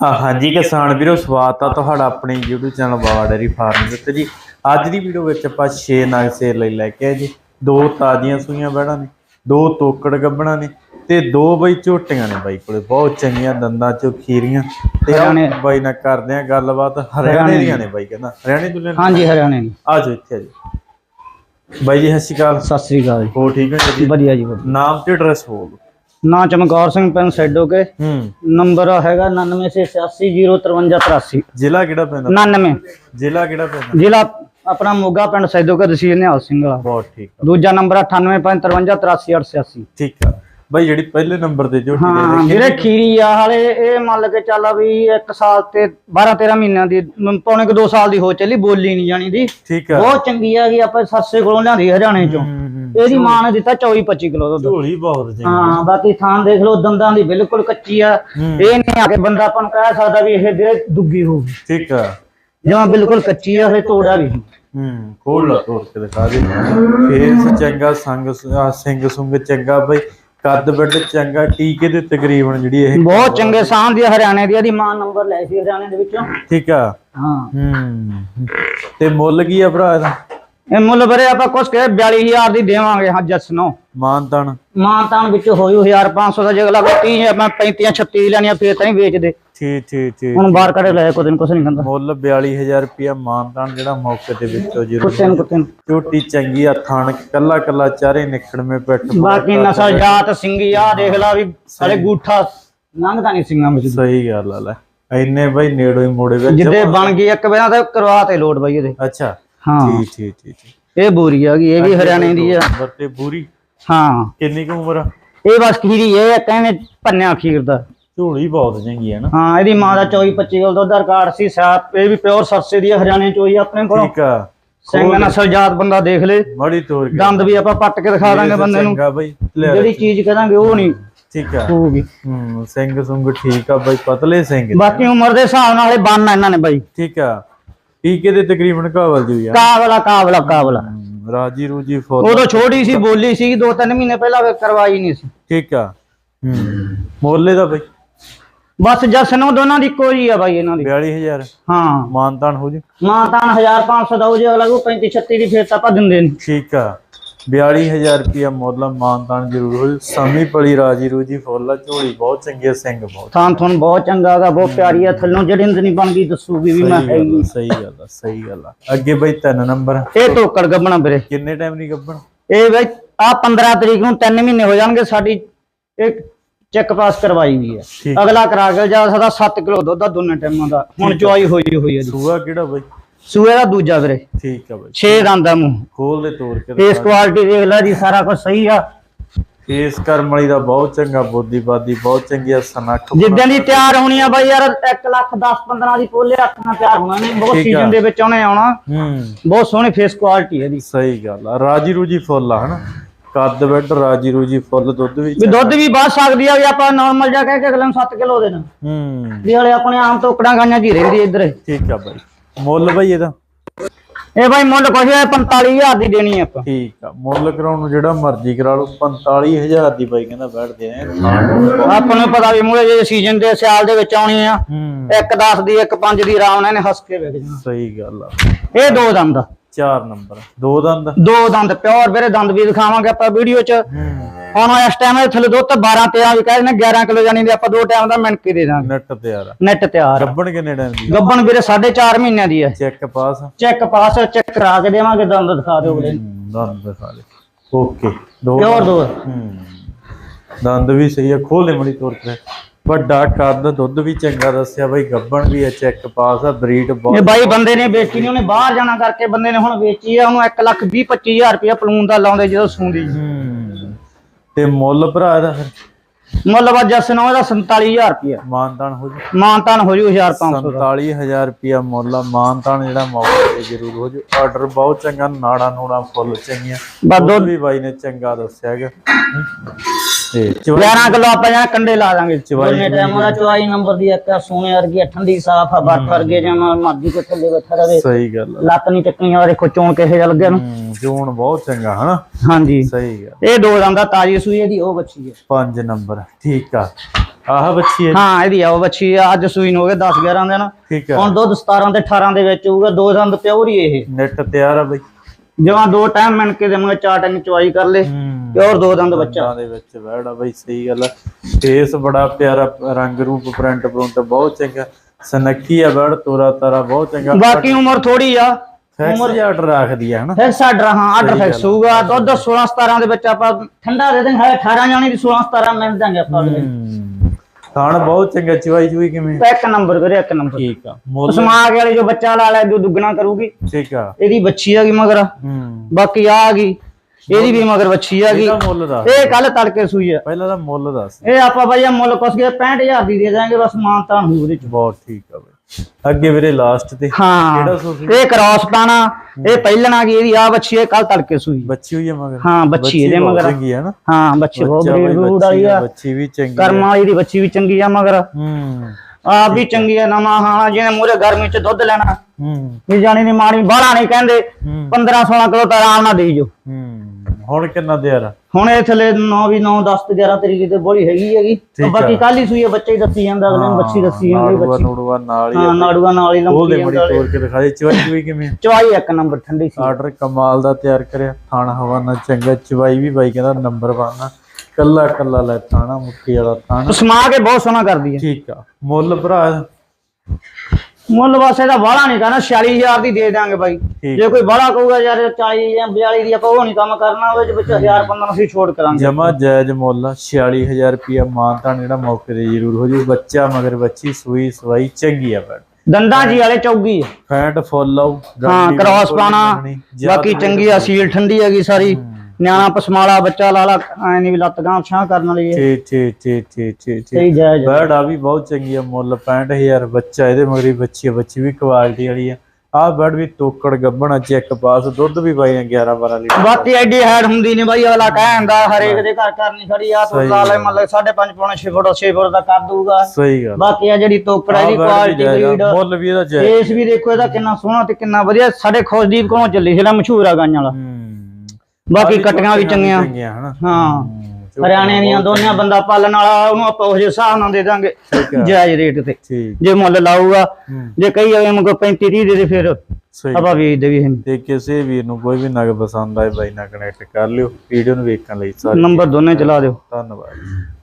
ਹਾਂਜੀ ਕਿਸਾਨ ਵੀਰੋ ਸਵਾਗਤ ਆ ਤੁਹਾਡਾ ਆਪਣੇ YouTube channel Bawa dairy farm ਦੇ ਉੱਤੇ ਜੀ। ਅੱਜ ਦੀ ਵੀਡੀਓ ਵਿੱਚ ਆਪਾਂ 6 ਨਗ ਸੇਲ ਲਈ ਲੈ ਕੇ ਆਏ ਜੀ। ਦੋ ਤਾਜ਼ੀਆਂ ਸੂਈਆਂ ਬੈੜਾਂ ਨੇ ਦੋ ਤੋਕੜ ਗੱਬਣਾ ਨੇ ਤੇ ਦੋ ਬਈ ਝੋਟੀਆਂ ਨੇ ਬਾਈ ਕੋਲੇ। ਬਹੁਤ ਚੰਗੀਆਂ ਦੰਦਾਂ ਚੋਂ ਖੀਰੀਆਂ। ਤੇ ਹਰਿਆਣੇ- ਬਾਈ ਨਾਲ ਕਰਦੇ ਆ ਗੱਲਬਾਤ। ਹਰਿਆਣੇ ਦੀਆਂ ਨੇ ਬਾਈ ਕਹਿੰਦਾ। ਹਰਿਆਣੇ ਤੋਂ ਲੈਣ ਹਾਂਜੀ ਹਰਿਆਣੇ ਦੀ। ਆ ਜਾਓ ਇੱਥੇ ਆ ਜਾਓ। ਬਾਈ ਜੀ ਸਤਿ ਸ਼੍ਰੀ ਅਕਾਲ। ਸਤਿ ਸ੍ਰੀ ਅਕਾਲ ਜੀ। ਹੋ ਠੀਕ ਹੋ ਜੀ? ਵਧੀਆ ਜੀ ਵਧੀਆ। ਨਾਮ ਤੇ ਐਡਰੈਸ ਬੋਲ ਨਾਂ ਚਮਕੌਰ ਸਿੰਘ ਪਿੰਡ ਸੈਡੋ ਕੇ। ਹੂੰ। ਨੰਬਰ ਹੈਗਾ 9986805383 ਜ਼ਿਲ੍ਹਾ ਕਿਹੜਾ ਪੈਂਦਾ? 99 ਜ਼ਿਲ੍ਹਾ ਕਿਹੜਾ ਪੈਂਦਾ? ਜ਼ਿਲ੍ਹਾ ਆਪਣਾ ਮੋਗਾ ਪਿੰਡ ਸੈਦੋ ਕੇ ਤਹਿਸੀਲ ਨਿਹਾਲ ਸਿੰਘ ਵਾਲਾ। ਬਹੁਤ ਠੀਕ। ਦੂਜਾ ਨੰਬਰ 9855533888 ਠੀਕ ਆ। ਬਾਈ ਜਿਹੜੀ ਪਹਿਲੇ ਨੰਬਰ ਤੇ ਝੋਟੀ ਹਾਂ ਦੇ ਵੀਰੇ ਖੀਰੀ ਆ ਹਾਲੇ ਇਹ ਮੰਨ ਕੇ ਚੱਲ ਵੀ 1 ਸਾਲ ਤੇ 12 13 ਮਹੀਨਿਆਂ ਦੀ ਮ- ਪੌਣੇ ਕੁ 2 ਸਾਲ ਦੀ ਹੋ ਚੱਲੀ ਬੋਲੀ ਨਹੀਂ ਜਾਣੀ ਦੀ। ਠੀਕ ਆ। ਬਹੁਤ ਚੰਗੀ ਆ ਗਈ ਆਪਾਂ ਸੱਸੇ ਕੋਲੋਂ ਲਿਆਂਦੀ ਹਰਿਆਣੇ ਚੋਂ। ਹੂੰ, ਹੂੰ। ਇਹਦੀ ਮਾਂ ਨੇ ਦਿੱਤਾ 24 25 ਕਿਲੋ ਦੁੱਧ। ਝੋਲੀ ਬਹੁਤ ਚੰਗੀ ਹਾਂ ਬਾਕੀ ਥਾਂ ਦੇਖ ਲਓ ਦੰਦਾਂ ਦੀ ਬਿਲਕੁਲ ਕੱਚੀ ਆ। ਹੂੰ। ਇਹ ਨਹੀਂ ਆ ਕੇ ਬੰਦਾ ਆਪਾਂ ਨੂੰ ਕਹਿ ਸਕਦਾ ਵੀ ਇਹ ਦੇ ਦੁੱਗੀ ਹੋਊਗੀ ਠੀਕ ਆ। ਜਿਵੇਂ ਬਿਲਕੁਲ ਕੱਚੀ ਆ ਹਲੇ ਤੋੜਾ ਵੀ। ਹੂੰ ਖੋਲ ਲਾ ਤੋੜ ਕੇ ਦਿਖਾ ਦੇ। ਫੇਸ ਚੰਗਾ ਸੰਗ ਆਹ ਸਿੰਘ ਸੁੰਗ ਚੰਗਾ ਬਾਈ। ਕੱਦ ਵੱਡ ਚੰਗਾ ਟੀਕੇ ਦੇ ਤਕਰੀਬਨ ਜਿਹੜੀ ਇਹ ਬਹੁਤ ਚੰਗੇ ਸਾਹ ਦੀ ਹਰਿਆਣੇ ਦੀ ਇਹਦੀ ਮਾਂ ਨੰਬਰ ਲੈ ਸੀ ਹਰਿਆਣੇ ਦੇ ਵਿੱਚੋਂ। ਠੀਕ ਆ। ਹਾਂ। ਹੂੰ। ਤੇ ਮੁੱਲ ਕੀ ਆ ਭਰਾ ਇਹਦਾ? ਇਹ ਮੁੱਲ ਬਰੇ ਆਪਾਂ ਕੁਛ ਕਹੇ 42000 ਦੀ ਦੇਵਾਂਗੇ ਹਾਂ ਜੱਸ ਨੂੰ। ਮਾਨਤਨ। ਮਾਂ ਤਾਂ ਵਿੱਚ ਹੋਈ 1500 ਦਾ ਜਗਲਾ ਕੋ 30 ਮੈਂ 35 36 ਲੈਣੀਆਂ ਫੇਰ ਤਾਂ ਨਹੀਂ ਵੇਚਦੇ। ਠੀਕ ਠੀਕ ਠੀਕ ਹੁਣ ਬਾਹਰ ਕੱਢ ਲੈ ਕੋਈ ਦਿਨ ਕੁਛ ਨਹੀਂ ਕਹਿੰਦਾ ਮੁੱਲ 42000 ਰੁਪਿਆ ਮਾਨਤਨ ਜਿਹੜਾ ਮੌਕੇ ਦੇ ਵਿੱਚੋਂ ਜ਼ਰੂਰ ਕੁੱਤੇ ਨੂੰ ਕੁੱਤੇ ਨੂੰ। ਝੋਟੀ ਚੰਗੀ ਆ ਥਣ ਕੱਲਾ ਕੱਲਾ ਚਾਰੇ ਨਿਕੜਵੇਂ ਪਿੱਠ ਬਾਕੀ ਨਸਲ ਜਾਤ ਸਿੰਘੀ ਆ ਦੇਖ ਲਾ ਵੀ ਸਾਰੇ ਗੂਠਾ ਲੰਘਦਾ ਨਹੀਂ ਸਿੰਘਾਂ ਵਿੱਚ। ਸਹੀ ਗੱਲ ਆ ਲੈ। ਇੰਨੇ ਬਾਈ ਨੇੜੋ ਹੀ ਮੋੜੇ ਵਿੱਚ ਜਿੱਦੇ ਬਣ ਗਈ ਇੱਕ ਵੇਲਾ ਤੇ ਕਰਵਾ ਤੇ ਲੋਡ ਬਾਈ ਇਹਦੇ। ਅੱਛਾ। ਹਾਂ। ਠੀਕ ਠੀਕ ਠੀਕ ਇਹ ਬੋਰੀ ਆ ਗਈ ਇਹ ਵੀ ਹਰਿਆਣੇ ਦੀ ਆ। ਤੇ ਪੂਰੀ ਹਾਂ। ਕਿੰਨੀ ਕੁ ਉਮਰ ਆ? ਇਹ ਬਸ ਖੀਰੀ ਇਹ ਕਹਿੰਦੇ ਪੰਨਿਆ ਖੀਰ ਦਾ। ਝੋਲੀ ਬਹੁਤ ਚੰਗੀ ਹੈ ਨਾ। ਹਾਂ ਇਹਦੀ ਮਾਂ ਦਾ 24 25 ਕਿਲੋ ਦੁੱਧ ਦਾ ਰਿਕਾਰਡ ਸੀ ਸਾਪ ਇਹ ਵੀ ਪਿਓਰ ਸਰਸੇ ਦੀ ਆ, ਹਰਿਆਣੇ ਚੋਂ ਹੀ ਆਪਣੇ ਕੋਲ। ਠੀਕ ਆ। ਸਿੰਘ ਨਸਲ ਜਾਤ ਬੰਦਾ ਦੇਖ ਲੇ। ਮੜੀ ਤੋੜ ਕੇ ਦੰਦ ਵੀ ਆਪਾਂ ਪੱਟ ਕੇ ਦਿਖਾ ਦਾਂਗੇ ਬੰਦੇ ਨੂੰ। ਚੰਗਾ ਬਾਈ ਲੈ ਜਿਹੜੀ ਚੀਜ਼ ਕਹਾਂਗੇ ਉਹ ਨਹੀਂ। ਠੀਕ ਆ। ਹੋਊਗੀ ਹੂੰ ਸਿੰਘ ਸੁੰਗ ਠੀਕ ਆ ਬਾਈ ਪਤਲੇ ਸਿੰਘ ਬਾਕੀ ਉਮਰ ਦੇ ਹਿਸਾਬ ਨਾਲ ਇਹ ਬੰਨ ਇਹਨਾਂ ਨੇ ਬਾਈ। ਠੀਕ ਆ। ਟੀਕੇ ਦੇ ਤਕਰੀਬਨ ਕਾਵਲ ਜੂ ਆ। ਕਾਬਲਾ ਕਾਬਲਾ ਕਾਬਲਾ। ਰਾਜੀ ਰੂਜੀ ਫੁੱਲ ਉਦੋਂ ਛੋਟੀ ਸੀ ਬੋਲੀ ਸੀ ਦੋ ਤਿੰਨ ਮਹੀਨੇ ਪਹਿਲਾਂ ਫਿਰ ਕਰਵਾਈ ਨਹੀਂ ਸੀ। ਠੀਕ ਆ। ਹੂੰ ਮੋਲੇ ਦਾ ਬਾਈ। ਬਸ ਜਸ ਨੂੰ ਦੋਨਾਂ ਦੀ ਕੋਈ ਆ ਬਾਈ ਇਹਨਾਂ ਦੀ। 42000 ਹਾਂ। ਮਾਨਤਾਨ ਹੋ ਜੀ। ਮਾਂ ਤਾਂ 1500 ਦਾ ਹੋ ਜੇ ਅਗਲਾ ਕੋ 35 36 ਦੀ ਫੇਰ ਤਾਂ ਆਪਾਂ ਦਿੰਦੇ ਨਹੀਂ ਠੀਕ ਆ। 42000 ਰੁਪਿਆ ਮੁੱਲ ਮਾਨਤਾਨ ਜ਼ਰੂਰ ਹੋ। ਸਮੀ ਪਲੀ ਰਾਜੀ ਰੂਜੀ ਫੁੱਲ ਝੋਲੀ ਬਹੁਤ ਚੰਗੀ ਸਿੰਘ ਬਹੁਤ। ਥਾਂ ਥੁਣ ਬਹੁਤ ਚੰਗਾ ਗਾ ਬਹੁਤ ਪਿਆਰੀ ਆ ਥੱਲੋਂ ਜਿਹੜੀ ਨਹੀਂ ਬਣ ਗਈ ਦੱਸੂਗੀ ਵੀ ਮੈਂ ਸਹੀ ਗੱਲ ਆ ਸਹੀ ਗੱਲ ਆ। ਅੱਗੇ ਬਈ ਤਿੰਨ ਨੰਬਰ। ਇਹ ਟੋਕੜ ਗੱਬਣਾ ਵੀਰੇ। ਕਿੰਨੇ ਟਾਈਮ ਨਹੀਂ ਗੱਬਣ? ਇਹ ਬਈ ਆ 15 ਤਰੀਕ ਨੂੰ 3 ਮਹੀਨੇ ਹੋ ਜਾਣਗੇ ਸਾਡੀ। ਇੱਕ ਚੈੱਕ ਪਾਸ ਕਰਵਾਈ ਵੀ ਹੈ। ਠੀਕ। ਅਗਲਾ ਕਰਾ ਕੇ ਜਾ ਸਕਦਾ 7 ਕਿਲੋ ਦੁੱਧ ਦਾ ਦੋਨੇ ਟਾਈਮਾਂ ਦਾ। ਹੁਣ ਚੁਆਈ ਹੋਈ ਹੋਈ ਹੈ ਜੀ। ਸੂਆ ਕਿਹੜਾ ਬਈ? ਸੂਏ ਦਾ ਦੂਜਾ ਵੀਰੇ। ਠੀਕ ਆ ਬਈ। 6 ਦੰਦ ਦਾ ਮੂੰਹ। ਖੋਲ ਦੇ ਤੋੜ ਕੇ ਫੇਸ ਕੁਆਲਿਟੀ ਦੇਖ ਲੈ ਜੀ ਸਾਰਾ ਕੁਝ ਸਹੀ ਆ। ਫੇਸ ਕਰਮ ਵਾਲੀ ਦਾ ਬਹੁਤ ਚੰਗਾ ਬੋਦੀ ਬਾਦੀ ਬਹੁਤ ਚੰਗੀ ਆ ਸਨੱਖ ਜਿੱਦਾਂ ਦੀ ਤਿਆਰ ਹੋਣੀ ਆ ਬਾਈ ਯਾਰ 1 ਲੱਖ 10 15 ਦੀ ਪੋਲੇ ਹੱਥ ਨਾਲ ਤਿਆਰ ਹੋਣਾ ਨੇ। ਬਹੁਤ ਠੀਕ ਆ। ਸੀਜ਼ਨ ਦੇ ਵਿੱਚ ਉਹਨੇ ਆਉਣਾ। ਹੂੰ। ਬਹੁਤ ਸੋਹਣੀ ਫੇਸ ਕੁਆਲਿਟੀ ਹੈ ਦੀ ਸਹੀ ਗੱਲ ਆ ਰਾਜੀ ਰੂਜੀ ਫੁੱਲ ਆ ਹਨਾ? ਕੱਦ ਬੈਡ ਰਾਜੀ ਰੂਜੀ ਫੁੱਲ ਦੁੱਧ ਵੀ ਵੀ ਦੁੱਧ ਵੀ ਵੱਧ ਸਕਦੀ ਆ ਵੀ ਆਪਾਂ ਨਾਰਮਲ ਜਾ ਕਹਿ ਕੇ ਅਗਲੇ ਨੂੰ 7 ਕਿਲੋ ਦੇਣਾ। ਹੂੰ। ਵੀ ਹਲੇ ਆਪਣੇ ਆਮ ਟੋਕੜਾਂ ਗਾਈਆਂ ਜੀ ਰਹਿੰਦੀ ਇੱਧਰ। ਠੀਕ ਆ ਬਾਈ। ਮੁੱਲ ਬਈ ਇਹਦਾ? ਇਹ ਬਾਈ ਮੁੱਲ ਕੁਛ ਹੈ 45000 ਦੀ ਦੇਣੀ ਆਪਾਂ। ਠੀਕ ਆ ਮੁੱਲ ਕਰਾਉਣ ਨੂੰ ਜਿਹੜਾ ਮਰਜ਼ੀ ਕਰਾ ਲਓ 45000 ਦੀ ਬਾਈ ਕਹਿੰਦਾ ਬੈਠਦੇ ਨੇ ਆਪਾਂ ਨੂੰ ਪਤਾ ਵੀ ਮੂਹਰੇ ਜੇ ਸੀਜ਼ਨ ਦੇ ਸਿਆਲ ਦੇ ਵਿੱਚ ਆਉਣੀ ਆ ਹੂੰ। ਇੱਕ 10 ਦੀ ਇੱਕ 5 ਦੀ ਆਰਾਮ ਨਾਲ ਇਹਨੇ ਹੱਸ ਕੇ ਵੇਚ ਜਾਣਾ। ਸਹੀ ਗੱਲ ਆ। ਇਹ ਦੋ ਦੰਦ ਆ। ਚਾਰ ਨੰਬਰ। ਦੋ ਦੰਦ? ਦੋ ਦੰਦ ਪਿਓਰ ਵੀਰੇ ਦੰਦ ਵੀ ਦਿਖਾਵਾਂਗੇ ਆਪਾਂ ਵੀਡੀਓ 'ਚ। ਹੂੰ। ਹੁਣ ਇਸ ਟਾਈਮ ਇਹ ਥੱਲੇ ਦੁੱਧ 12 13 ਵੀ ਕਹਿੰਦੇ ਨੇ 11 ਕਿਲੋ ਜਾਨੀ ਦੀ ਆਪਾਂ ਦੋ ਟਾਈਮ ਦਾ ਮਿੰਟ ਕੇ ਦੇ ਦਾਂਗੇ। ਨੈਟ ਤਿਆਰ ਆ। ਨੈਟ ਤਿਆਰ। ਗੱਬਣ ਕਿੰਨੇ ਟਾਈਮ ਦੀ ਗੱਬਣ ਵੀਰੇ 4.5 ਮਹੀਨਿਆਂ ਦੀ ਹੈ check pass check pass check ਕਰਾ ਕੇ ਦੇਵਾਂਗੇ ਦੰਦ ਦਿਖਾ ਦਿਓ ਵੀਰੇ। ਹੂੰ, ਦੰਦ ਦਿਖਾ ਦੇ। ਓਕੇ ਦੋ ਪਿਓਰ ਦੋ ਹੂੰ। ਦੰਦ ਵੀ ਸਹੀ ਆ ਖੋਲੇ ਮੜੀ ਤੋਰ ਕੇ ਵੱਡਾ ਕੱਦ ਦੁੱਧ ਵੀ ਚੰਗਾ ਦੱਸਿਆ ਬਈ ਗੱਬਣ ਵੀ ਆ ਚੈੱਕ ਪਾਸ ਆ ਬਰੀਡ ਇਹ ਬਹੁਤ ਬਾਈ ਬੰਦੇ ਨੇ ਵੇਚੀ ਨਹੀਂ ਉਹਨੇ ਬਾਹਰ ਜਾਣਾ ਕਰਕੇ ਬੰਦੇ ਨੇ ਹੁਣ ਵੇਚੀ ਆ ਉਹਨੂੰ 1 ਲੱਖ 20 25000 ਰੁਪਇਆ ਪਲੂਨ ਦਾ ਲਾਉਂਦੇ ਜਦੋਂ ਸੂੰਦੀ ਹੂੰ। ਤੇ ਮੁੱਲ ਭਰਾ ਇਹਦਾ ਫਿਰ? ਮੁੱਲ ਵਾ ਜਸਨ ਉਹਦਾ 47000 ਰੁਪਇਆ। ਮਾਨਤਾਨ ਹੋ ਜੂ। ਮਾਨਤਾਨ ਹੋ ਜੂ 1500 ਦਾ। 47000 ਰੁਪਿਆ ਮੁੱਲ ਆ ਮਾਨਤਾਨ ਜਿਹੜਾ ਮੌਕੇ ਤੇ ਜ਼ਰੂਰ ਹੋ ਜੂ। ਆਰਡਰ ਬਹੁਤ ਚੰਗਾ ਨਾੜਾ ਨੂੜਾ ਫੁੱਲ ਚੰਗੀਆਂ। ਦੁੱਧ ਵੀ ਬਾਈ ਨੇ ਚੰਗਾ ਦੱਸਿਆ ਹੈਗਾ। ਤੇ ਚਵਾਈ। 11 ਕਿਲੋ ਆਪਾਂ ਜਾਂ ਕੰਡੇ ਲਾ ਦਾਂਗੇ। ਚਵਾਈ ਦੋਨੇ ਟਾਈਮ ਉਹਦਾ ਚਵਾਈ ਨੰਬਰ ਦੀ ਇੱਕ ਆ, ਸੋਨੇ ਵਰਗੀ ਆ, ਠੰਡੀ ਸਾਫ਼ ਆ ਬਰਫ ਵਰਗੇ ਜਾਂ ਮਰਜ਼ੀ ਕੋ ਥੱਲੇ ਬੈਠਾ ਰਵੇ। ਸਹੀ ਗੱਲ ਆ। ਲੱਤ ਨਹੀਂ ਟੱਕਣੀ ਆ ਦੇਖੋ ਚੋਣ ਕਿਹੋ ਜਿਹਾ ਲੱਗਿਆ ਨੂੰ। ਹੂੰ, ਜੂਨ ਬਹੁਤ ਚੰਗਾ ਹਨਾ? ਹਾਂਜੀ। ਸਹੀ ਗੱਲ ਇਹ ਦੋ ਦੰਦਾ ਤਾਜੀ ਸੂਈ ਇਹਦੀ ਉਹ ਬੱਚੀ ਹੈ ਪੰਜ ਨੰਬਰ ਠੀਕ ਆ। ਆਹ ਬੱਚੀ ਹੈ ਹਾਂ ਇਹਦੀ ਆ ਉਹ ਬੱਚੀ ਆ। ਅੱਜ ਸੂਈ ਨੂੰ ਹੋ ਗਏ 10 11 ਦਿਨ। ਠੀਕ ਆ। ਹੁਣ ਦੁੱਧ 17 ਤੇ 18 ਦੇ ਵਿੱਚ ਹੋਊਗਾ ਦੋ ਦੰਦ ਪਿਓਰ ਹੀ ਇਹ। ਨੈਟ ਤਿਆਰ ਆ ਬਈ। ਜਿਵੇਂ ਦੋ ਟਾਈਮ ਮਿਣ ਕੇ ਦੇਵਾਂਗੇ ਚਾਰ ਟਾਈਮ ਚਵਾਈ ਕਰ ਲੈ ਪਿਓਰ ਦੋ ਦੰਦ ਬੱਚਾ। ਦੇ ਵਿੱਚ ਬੈੜਾ ਬਈ ਸਹੀ ਗੱਲ ਫੇਸ ਬੜਾ ਪਿਆਰਾ ਰੰਗ ਰੂਪ ਪ੍ਰਿੰਟ ਪ੍ਰਿੰਟ ਬਹੁਤ ਚੰਗਾ। ਸਨੱਖੀ ਆ ਬੜ ਤੋਰਾ ਤਾਰਾ ਬਹੁਤ ਚੰਗਾ। ਬਾਕੀ ਉਮਰ ਥੋੜੀ ਆ। ਫੈਕਸ ਜਿਹਾ ਆਰਡਰ ਰੱਖਦੀ ਆ ਹਨਾ? ਫਿਰ ਸਾਡਾ ਹਾਂ ਆਰਡਰ ਫਿਕਸ ਹੋਊਗਾ। ਦੁੱਧ 16 17 ਦੇ ਵਿੱਚ ਆਪਾਂ ਠੰਡਾ ਦੇ ਦੇਂਗੇ 18 ਜਾਣੀ ਦੀ 16 17 ਮਿਲ ਦਾਂਗੇ ਆਪਾਂ ਅਗਲੇ ਨੂੰ। ਖਾਣ ਬਹੁਤ ਚੰਗਾ ਚਵਾਈ ਚੁਈ ਕਿਵੇਂ? ਇੱਕ ਨੰਬਰ ਕਰੇ ਇੱਕ ਨੰਬਰ। ਠੀਕ ਆ। ਮੁੱਲ ਸਮਾਗ ਵਾਲੀ ਜੋ ਬੱਚਾ ਲਾ ਲੈ ਜੋ ਦੁੱਗਣਾ ਕਰੂਗੀ। ਠੀਕ ਆ। ਇਹਦੀ ਬੱਚੀ ਆ ਗਈ ਮਗਰ। ਹੂੰ। ਬਾਕੀ ਆ ਗਈ। ਇਹਦੀ ਵੀ ਮਗਰ ਬੱਚੀ ਆ ਗਈ। ਮੁੱਲ ਇਹ ਕੱਲ ਤੜਕੇ ਸੂਈ ਆ। ਪਹਿਲਾਂ ਦਾ ਮੁੱਲ ਦੱਸ। ਇਹ ਆਪਾਂ ਬਾਈ ਮੁੱਲ ਕੁਸ ਗਿਆ 65000 ਦੀ ਦੇ ਦਾਂਗੇ ਬਸ ਮਾਨਤਾ ਹੋਊ ਉਹਦੇ ਚ। ਬਹੁਤ ਠੀਕ ਆ ਅੱਗੇ ਵੀਰੇ ਲਾਸਟ ਤੇ। ਹਾਂ ਕਿਹੜਾ ਸੂਸੀ ਇਹ ਕ੍ਰਾਸ ਪਾਣਾ ਇਹ ਪਹਿਲਣਾ ਗਈ ਇਹਦੀ ਆ ਬੱਚੀ ਇਹ ਕੱਲ ਤੜਕੇ ਸੂਈ। ਬੱਚੀ ਹੋਈ ਆ ਮਗਰ। ਹਾਂ ਬੱਚੀ ਇਹਦੇ ਮਗਰ। ਚੰਗੀ ਆ ਨਾ। ਹਾਂ ਬੱਚੀ ਬਹੁਤ ਬੱਚੀ ਵਾਲੀ ਆ ਬੱਚੀ ਵੀ ਚੰਗੀ ਆ। ਕਰਮ ਵਾਲੀ ਦੀ ਬੱਚੀ ਵੀ ਚੰਗੀ ਆ ਮਗਰ। ਹੂੰ। ਆ ਵੀ ਚੰਗੀ ਆ ਨਵਾਂ ਹਾਂ ਜਿਹਨੇ ਮੂਰੇ ਗਰਮੀ ਚ ਦੁੱਧ ਲੈਣਾ। ਹੂੰ। ਵੀ ਜਾਣੀ ਦੀ ਮਾਣੀ ਬਾਹਲਾ ਨਹੀਂ ਕਹਿੰਦੇ। ਹੂੰ। 15 16 ਕਿਲੋ ਤਾਂ ਆਰਾਮ ਨਾਲ ਦੇਈ ਜੋ ਹੂੰ। ਹੁਣ ਕਿੰਨਾ ਦੇ ਯਾਰ ਹੁਣ ਇਹ ਥੱਲੇ 9 ਵੀ 9 10 ਤੇ 11 ਤਰੀਕੇ ਤੇ ਬੋਲੀ ਹੈਗੀ ਹੈਗੀ। ਠੀਕ ਬਾਕੀ ਆ। ਕੱਲ ਹੀ ਸੂਈ ਆ ਬੱਚੇ ਹੀ ਦੱਸੀ ਜਾਂਦਾ ਅਗਲੇ ਨੂੰ ਬੱਚੀ ਦੱਸੀ ਜਾਂਦੀ ਨਾੜੂਆ ਬੱਚੀ। ਨੂੜੂਆ ਨਾਲ ਹੀ ਹਾਂ ਆ ਨਾੜੂਆ ਨਾਲ ਹੀ ਉਹ ਦੇ ਲੰਮੀ ਮੜੀ ਤੋੜ ਕੇ ਦਿਖਾ ਦੇ ਚਵਾਈ ਵੀ ਕਿਵੇਂ ਚਵਾਈ ਇੱਕ ਨੰਬਰ ਠੰਡੀ ਸੀ। ਆਰਡਰ ਕਮਾਲ ਦਾ ਤਿਆਰ ਕਰਿਆ ਥਾਣਾ ਹਵਾਨਾ ਚੰਗਾ ਚਵਾਈ ਵੀ ਬਾਈ ਕਹਿੰਦਾ ਨੰਬਰ ਵਾਨਾ ਕੱਲਾ ਕੱਲਾ ਲੈ ਥਾਣਾ ਮੁੱਠੀ ਵਾਲਾ ਥਾਣਾ। ਸਮਾ ਕੇ ਬਹੁਤ ਸੋਹਣਾ ਕਰਦੀ ਹੈ ਠੀਕ ਆ ਮੁੱਲ ਭਰਾ। ਮੁੱਲ ਬਸ ਇਹਦਾ ਵਾਲਾ ਨਹੀਂ ਕਰਨਾ 46000 ਦੀ ਦੇ ਦਾਂਗੇ ਬਾਈ। ਜੇ ਕੋਈ ਬਾਹਲਾ ਕਹੂਗਾ ਯਾਰ 40 ਜਾਂ 42 ਦੀ ਆਪਾਂ ਉਹ ਨਹੀਂ ਕੰਮ ਕਰਨਾ ਉਹਦੇ ਵਿੱਚ 1000 1500 ਅਸੀਂ ਛੋੜ ਕਰਾਂਗੇ। ਜਮਾ ਜਾਇਜ਼ ਮੁੱਲ 46000 ਰੁਪਿਆ ਮਾਨਤਾਨ ਜਿਹੜਾ ਮੌਕੇ ਤੇ ਜ਼ਰੂਰ ਹੋ ਜੂ। ਬੱਚਾ ਮਗਰ ਬੱਚੀ ਸੂਈ ਸਵਾਈ ਚੰਗੀ ਆ ਬੈਡ ਦੰਦਾਂ ਜੀ ਵਾਲੇ ਚੌਗੀ। ਫੈਟ ਫੁੱਲ ਆਉ ਹਾਂ ਕ੍ਰਾਸ ਪਾਣਾ ਬਾਕੀ ਚੰਗੀ ਆ ਸੀਲ ਠੰਡੀ ਹੈਗੀ ਸਾਰੀ। ਨਿਆਣਾ ਪਸਮਾਲਾ ਬੱਚਾ ਲਾਲਾ ਐ ਨਹੀਂ ਵੀ ਲੱਤ ਗਾਂ ਛਾਂ ਕਰਨ ਵਾਲੀ ਹੈ ਛੇ ਛੇ ਛੇ ਛੇ ਛੇ ਸਹੀ ਜਾਇਜ਼ ਆ। ਆ ਵੀ ਬਹੁਤ ਚੰਗੀ ਆ ਮੁੱਲ 65000 ਬੱਚਾ ਇਹਦੇ ਮਗਰੀ ਬੱਚੀ ਆ ਬੱਚੀ ਵੀ ਕੁਆਲਿਟੀ ਵਾਲੀ ਆ। ਆਹ ਬੈਡ ਵੀ ਤੋਕੜ ਗੱਬਣਾ ਚੈੱਕ ਪਾਸ ਦੁੱਧ ਵੀ ਪਾਈਆਂ 11 12 ਲੀਟਰ। ਬਾਕੀ ਐਡੀ ਹੈਡ ਹੁੰਦੀ ਨਹੀਂ ਬਾਈ ਅਗਲਾ ਕਹਿੰਦਾ ਹਰੇਕ ਦੇ ਘਰ ਘਰ ਨਹੀਂ ਖੜੀ ਆ ਤੂੰ ਲਾ ਲੈ ਮਤਲਬ 5.5 ਪੌਣੇ 6 ਫੁੱਟ 6 ਫੁੱਟ ਦਾ ਕਰ ਦੂਗਾ ਸਹੀ ਗੱਲ ਬਾਕੀ ਆ ਜਿਹੜੀ ਤੋਕੜਾ ਆਹ ਦੀ ਵੀ ਕੁਆਲਿਟੀ ਆ, ਬਰੀਡ ਮੁੱਲ ਵੀ ਇਹਦਾ ਜਾਇਜ਼ ਫੇਸ ਵੀ ਦੇਖੋ ਇਹਦਾ ਕਿੰਨਾ ਸੋਹਣਾ ਤੇ ਕਿੰਨਾ ਵਧੀਆ। ਸਾਡੇ ਖੁਸ਼ਦੀਪ ਕੋਲੋਂ ਚੱਲੀ ਜਿਹੜਾ ਮਸ਼ਹੂਰ ਆ ਗਾਈਆਂ ਵਾਲਾ। ਹੂੰ। ਬਾਕੀ ਕਟੀਆਂ ਵੀ ਚੰਗੀਆਂ। ਹਨਾ। ਹਾਂ। ਹਰਿਆਣੇ ਦੀਆਂ ਦੋਨਿਆਂ ਬੰਦਾ ਪਾਲਣ ਵਾਲਾ ਉਹਨੂੰ ਆਪਾਂ ਜਿਹੇ ਹਿਸਾਬ ਨਾਲ ਦੇ ਦਾਂਗੇ ਜਾਇਜ਼ ਰੇਟ ਤੇ। ਜੇ ਮੁੱਲ ਲਾਊਗਾ ਜੇ ਕਈ ਅਗੇ ਮਗਰ 35 30 ਦੇ ਦੇ ਫਿਰ ਆਪਾਂ ਵੇਚ ਦੇਵੀ hin ਤੇ ਕਿਸੇ ਵੀਰ ਨੂੰ ਕੋਈ ਵੀ ਨਗ ਪਸੰਦ ਆਏ ਬਾਈ ਨਾਲ ਕਨੈਕਟ ਕਰ ਲਿਓ। ਵੀਡੀਓ ਨੂੰ ਵੇਖਣ ਲਈ ਸਾਰੇ ਨੰਬਰ ਦੋਨੇ ਚਲਾ ਦਿਓ। ਧੰਨਵਾਦ।